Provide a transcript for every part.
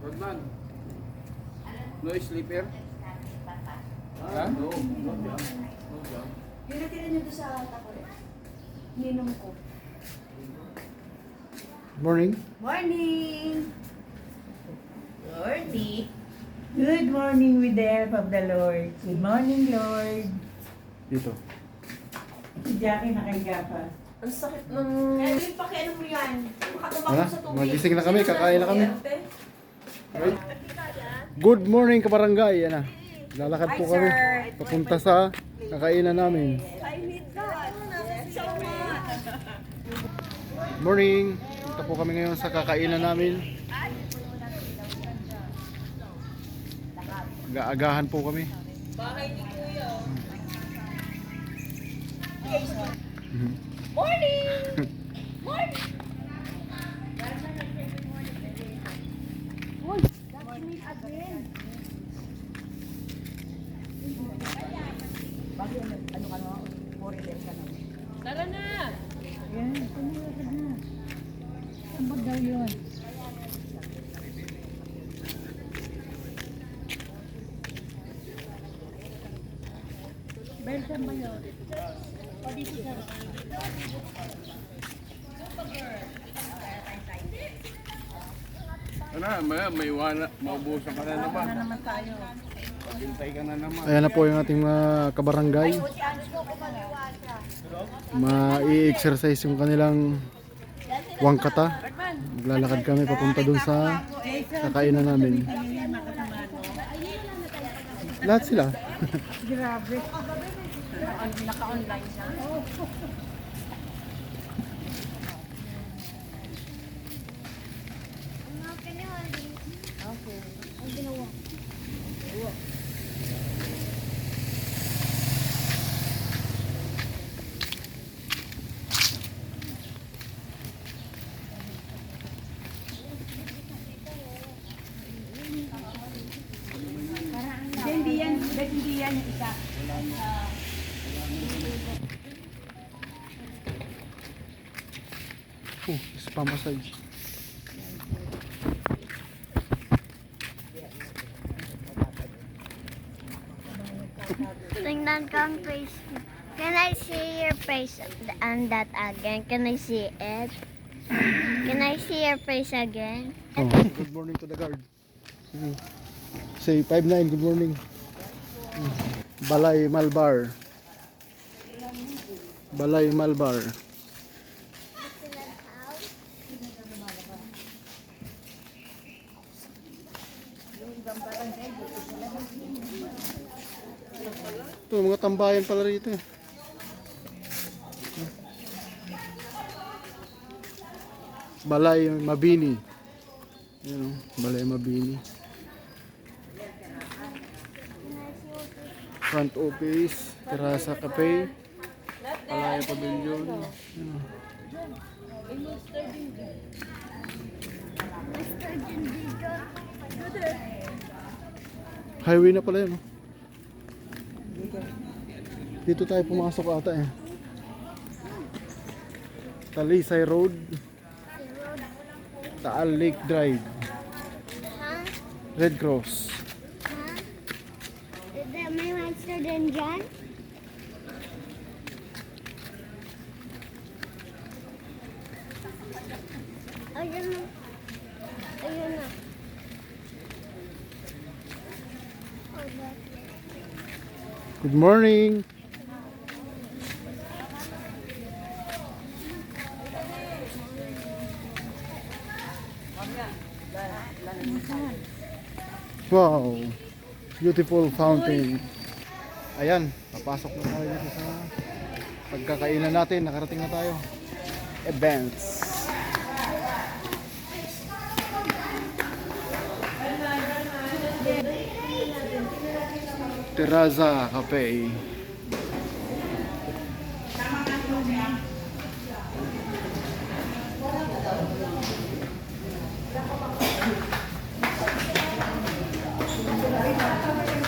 Rodman. No sleeper? Ha? No. No jam. No jam. Yung natira niyo doon sa takore. Ninom ko. Morning. Morning! Lordy. Good morning with the help of the Lord. Good morning, Lord. Dito. Si Jackie nakahiga pa. Ang sakit ng... Kaya yung pakialam mo yan. Makatubak Wala, ko sa tubig. magising na kami, kakain na kami. Good morning kabarangay. Yan na. Lalakad po kami. Papunta sa kakainan namin. Morning. Punta po kami ngayon sa kakainan namin. Gaagahan po kami. Morning! Uy, that's me again. Bakit ano ka no? Foreigner ka no? Tara na! Yan, tumulad na. Saan ba daw yun? Belgium ba yun? Ano, may, may wala, maubusan ka na naman. Ano naman tayo? Hintay ka na naman. Ayan na po yung ating mga kabarangay. Ma-i-exercise yung kanilang wangkata. Maglalakad kami papunta dun sa kakainan namin. Lahat sila. Grabe. Naka-online siya. Hindi yan. Hindi yan yung isa. Spa massage. Ang face. Can I see your face and that again? Can I see it? Can I see your face again? Oh, good morning to the guard. Say 5-9, good morning. Balay Malbar. Balay Malbar. Ito, mga tambayan pala rito. eh. Balay Mabini. Yan, oh, Balay Mabini. Front office, Terasa Cafe, Palaya Pavilion. Yan, oh. Highway na pala yun. oh. Dito tayo pumasok ata eh. Talisay Road. Taal Lake Drive. Red Cross. Is that may monster din dyan? Ayun na. Ayun na. Good morning. Wow. Beautiful fountain. Ayan, papasok na tayo dito sa pagkakainan natin. Nakarating na tayo. Events. Terraza Cafe.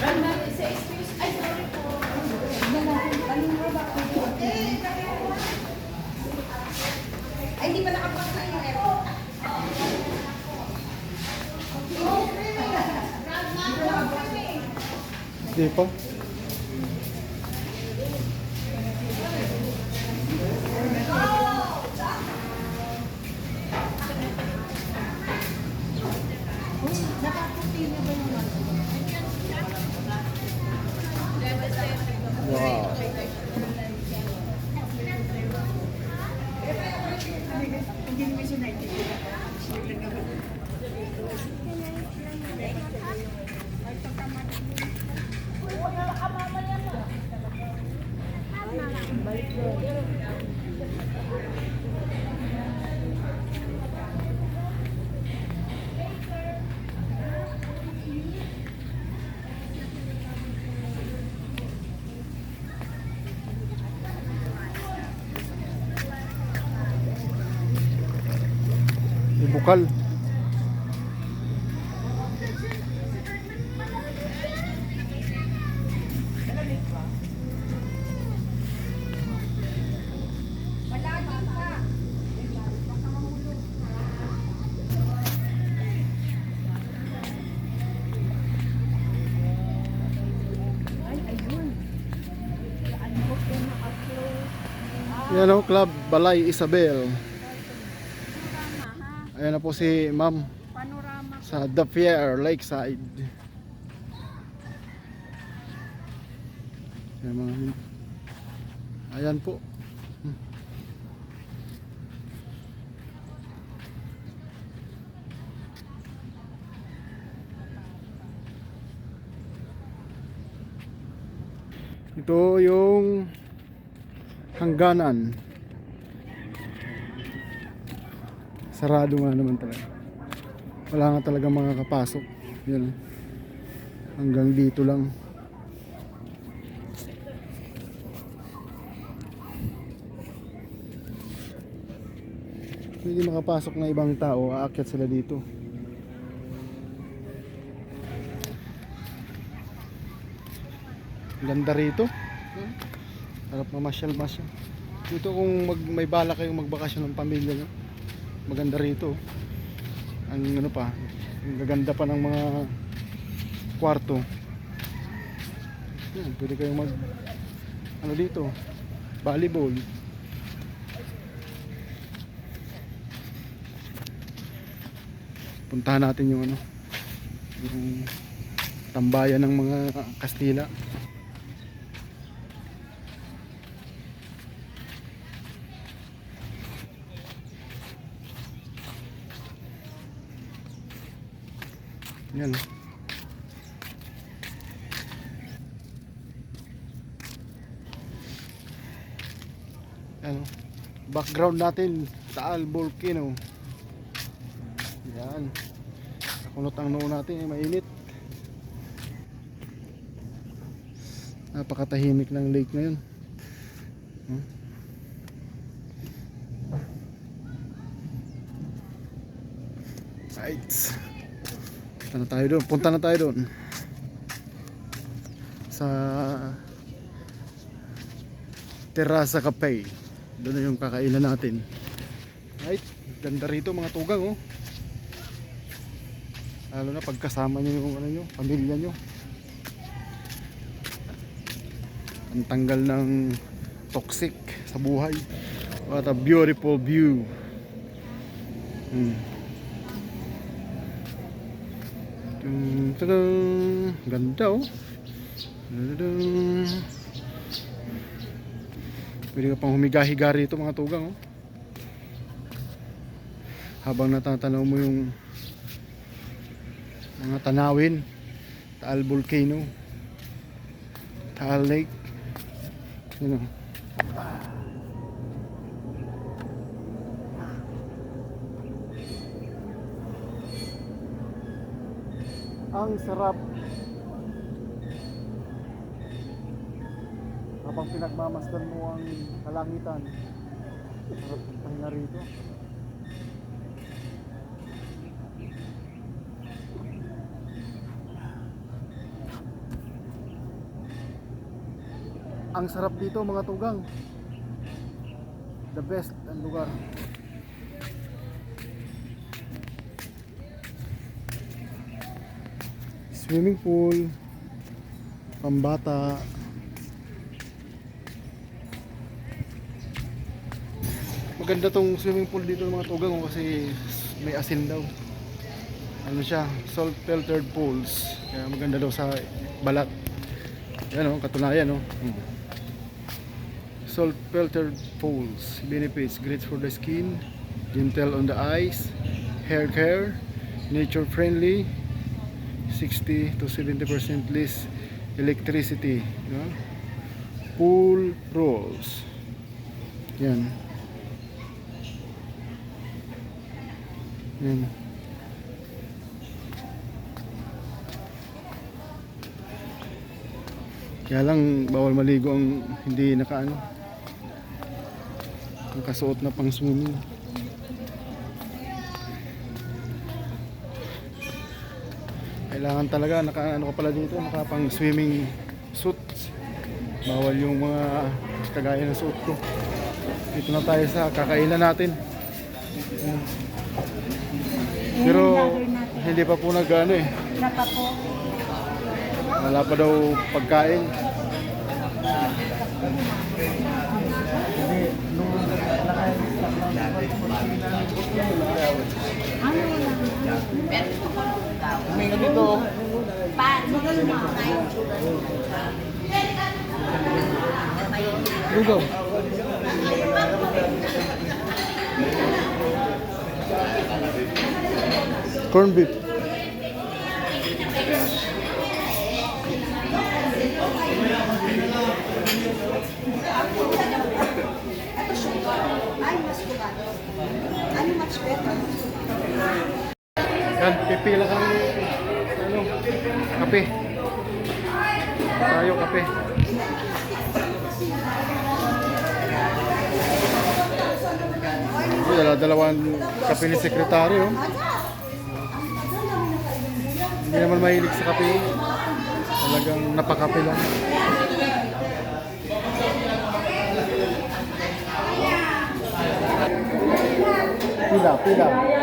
Ay, hindi pa nakapak na yung airport. Hindi pa? May bukal. Yan o, Club Balay Isabel. Ayan na po si Ma'am sa The Fair Lakeside. Ayan, mga, ayan po. Ito yung hangganan. Sarado nga naman talaga. Wala nga talaga mga kapasok. Yan. Hanggang dito lang. Hindi makapasok na ibang tao, aakyat sila dito. Ganda rito. Harap mamasyal-masyal. Dito kung mag, may bala kayong magbakasyon ng pamilya nyo. Maganda rito. Ang ano pa, ang gaganda pa ng mga kwarto. Yan, pwede kayong mag ano dito, volleyball. Puntahan natin yung ano, yung tambayan ng mga Kastila. Yan. Ano? Background natin, Taal Volcano. Yan. Nakunot ang noo natin, eh, mainit. Napakatahimik ng lake ngayon. Hmm? Right. Punta na tayo doon. Punta na tayo doon. Sa Terraza Cafe. Doon na yung kakainan natin. Right. Ganda rito mga tugang oh. Lalo na pagkasama nyo yung ano nyo, pamilya nyo. Ang tanggal ng toxic sa buhay. What a beautiful view. Hmm. Dun, tadang. Ganda oh. Tadang. Pwede ka pang humiga-higa rito mga tugang oh. Habang natatanaw mo yung mga tanawin. Taal Volcano. Taal Lake. Yun oh. Ang sarap. Habang pinagmamasdan mo ang kalangitan. Sarap ng pahinga rito. Ang sarap dito mga tugang. The best ang lugar. Swimming pool. pambata. Maganda tong swimming pool dito ng mga tugang kasi may asin daw. Ano siya, salt filtered pools. Kaya maganda daw sa balat. Yan oh, katunayan oh. Hmm. Salt filtered pools benefits great for the skin, gentle on the eyes, hair care, nature friendly, 60 to 70% less electricity. No? Pool rolls. Yan. Yan. Kaya lang bawal maligo ang hindi nakaano. Nakasuot na pang swimming. Kailangan talaga naka ano ka pala dito, naka pang swimming suit. Bawal yung mga kagaya ng suot ko. Dito na tayo sa kakainan natin. Pero hindi pa po nag ano eh. Wala pa daw pagkain. Dito. Lugaw. Corn beef. Yan, pipila kami kape. Tayo kape. Ito, dala dalawang kape ni sekretaryo. Hindi naman mahilig sa kape. Talagang napakape lang. Pila, pila.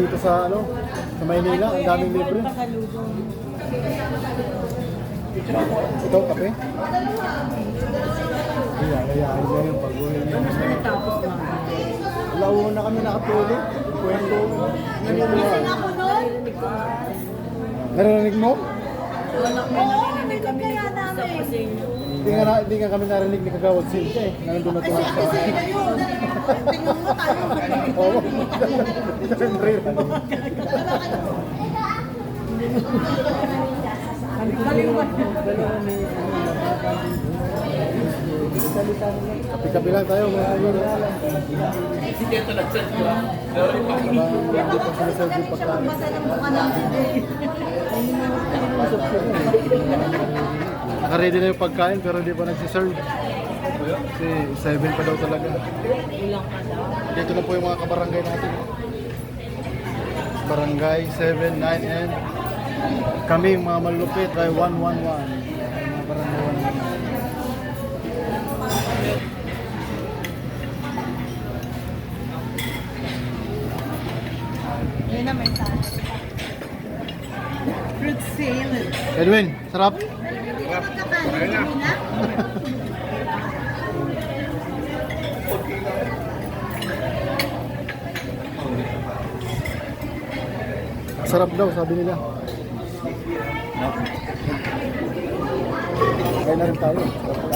Dito sa ano, sa Maynila, ang daming libre. Ito, kape? Iya, kaya niya yung pag-uwi niya. Lawo na kami nakatuli. Kwento. Gising ako nun. Narinig mo? Oo, narinig kaya namin. Hindi nga, hindi nga kami narinig ni Kagawad Silka eh. Na nandun na tumakas sila yun. Tingnan mo tayo. Oo. Siyempre. Kapi-kapi lang tayo mga yun. Hindi ito nag-serve ko. Hindi pa sinaserve yung pagkain. Basta ng mukha namin. Naka-ready na yung pagkain pero hindi pa nagsiserve. Kasi 7 pa daw talaga. Dito na po yung mga kabarangay natin. Barangay 7, 9, and kami mga malupit ay 111. Mga barangay 111. Yun naman sa Fruit salad. Edwin, sarap. Sarap daw, sabi nila. Kaya na rin tayo. Sarap.